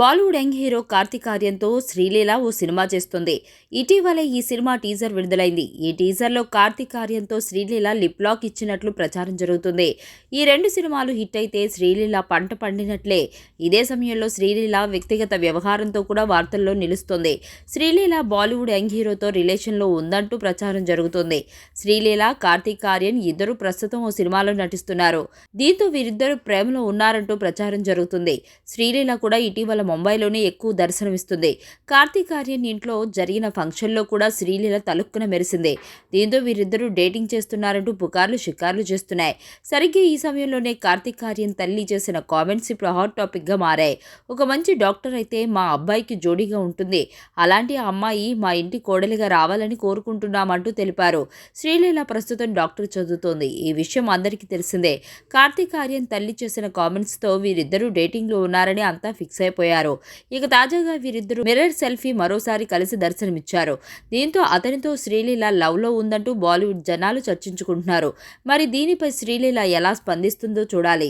Bollywood young hero Kartik ఆర్యంతో శ్రీలీల ఓ cinema చేస్తుంది. ఇటీవలే ఈ సినిమా టీజర్ విడుదలైంది. ఈ టీజర్లో కార్తిక్ ఆర్యంతో శ్రీలీల లిప్ లాక్ ఇచ్చినట్లు ప్రచారం జరుగుతుంది. ఈ రెండు సినిమాలు హిట్ అయితే శ్రీలీల పంట పండినట్లే. ఇదే సమయంలో శ్రీలీల వ్యక్తిగత వ్యవహారంతో కూడా వార్తల్లో నిలుస్తుంది. శ్రీలీల బాలీవుడ్ యంగ్ హీరోతో రిలేషన్లో ఉందంటూ ప్రచారం జరుగుతుంది. శ్రీలీల కార్తిక్ ఆర్యన్ ఇద్దరు ప్రస్తుతం ఓ సినిమాలో నటిస్తున్నారు. దీంతో వీరిద్దరు ప్రేమలో ఉన్నారంటూ ప్రచారం జరుగుతుంది. శ్రీలీల కూడా ఇటీవల ముంబైలోనే ఎక్కువ దర్శనమిస్తుంది కార్తీక్ ఆర్యన్ ఇంట్లో జరిగిన ఫంక్షన్లో కూడా శ్రీలీల తలుక్కున మెరిసింది. దీంతో వీరిద్దరూ డేటింగ్ చేస్తున్నారంటూ పుకార్లు షికార్లు చేస్తున్నాయి. సరిగ్గా ఈ సమయంలోనే కార్తీక్ ఆర్యన్ తల్లి చేసిన కామెంట్స్ ఇప్పుడు హాట్ టాపిక్గా మారాయి. ఒక మంచి డాక్టర్ అయితే మా అబ్బాయికి జోడీగా ఉంటుంది. అలాంటి ఆ అమ్మాయి మా ఇంటి కోడలిగా రావాలని కోరుకుంటున్నామంటూ తెలిపారు. శ్రీలీల ప్రస్తుతం డాక్టర్ చదువుతోంది. ఈ విషయం అందరికీ తెలిసిందే. కార్తీక్ ఆర్యన్ తల్లి చేసిన కామెంట్స్తో వీరిద్దరూ డేటింగ్లో ఉన్నారని అంతా ఫిక్స్ అయిపోయారు. ఇక తాజాగా వీరిద్దరూ మిర్రర్ సెల్ఫీ మరోసారి కలిసి దర్శనమిచ్చారు. దీంతో అతనితో శ్రీలీల లవ్లో ఉందంటూ బాలీవుడ్ జనాలు చర్చించుకుంటున్నారు. మరి దీనిపై శ్రీలీల ఎలా స్పందిస్తుందో చూడాలి.